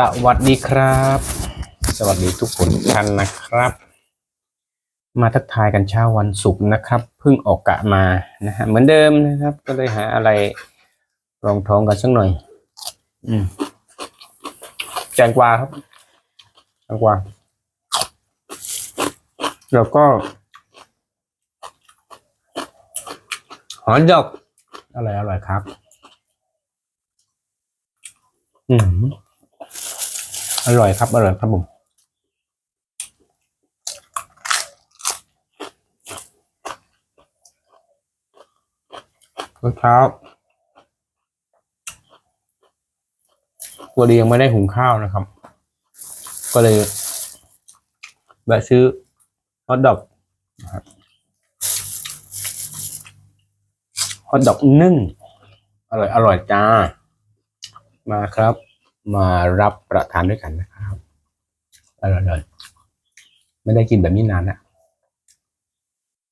สวัสดีครับ สวัสดีทุกคนท่านนะครับ มาทักทายกันเช้าวันศุกร์นะครับเพิ่งออกกะมานะฮะเหมือนเดิมนะครับ ก็เลยหาอะไรรองท้องกันสักหน่อย อืมแจงกวาครับแจงกวาแล้วก็หอนดอกอร่อยอร่อยครับ อืม อร่อยครับ อร่อยครับผมเช้าวันนี้ยังไม่ได้หุงข้าวนะครับ ก็เลยแวะซื้อฮอทดอกฮอทดอกนึ่ง อร่อย อร่อยจ้า มาครับ มารับประทานด้วยกันนะครับอร่อยเลยไม่ได้กินแบบนี้นานนะ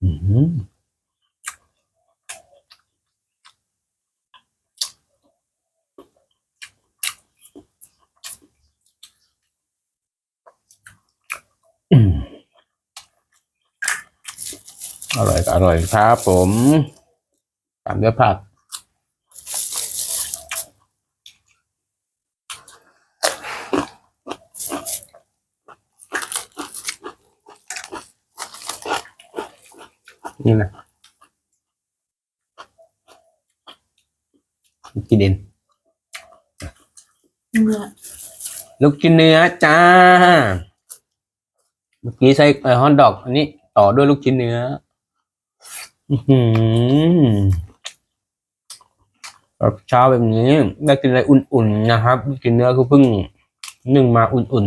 อืมอืมอร่อยก็อร่อยครับผมตามด้วยผัก นี่นะกินเองเนื้อลูกกินเนื้อจ้า เมื่อกี้ใส่ไอฮอทดอก อันนี้ต่อด้วยลูกชิ้นเนื้ออื้อหือแบบเช้าแบบนี้ได้กินอะไรอุ่นๆนะครับลูกชิ้นเนื้อคือเพิ่งนึ่งมาอุ่น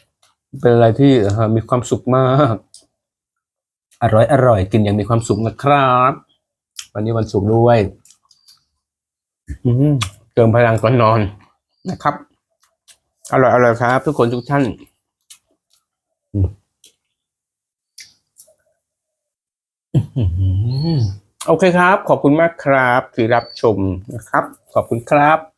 ๆ เป็นอะไรที่เอ่อมีความสุขมาก อร่อยอร่อยกินอย่างมีความสุขนะครับ วันนี้วันศุกร์ด้วยอืมเติมพลังก่อนนอนนะครับ อร่อยอร่อยครับ ทุกคนทุกท่านอืมอื้อหือโอเคครับ ขอบคุณมากครับที่รับชมนะครับ ขอบคุณครับ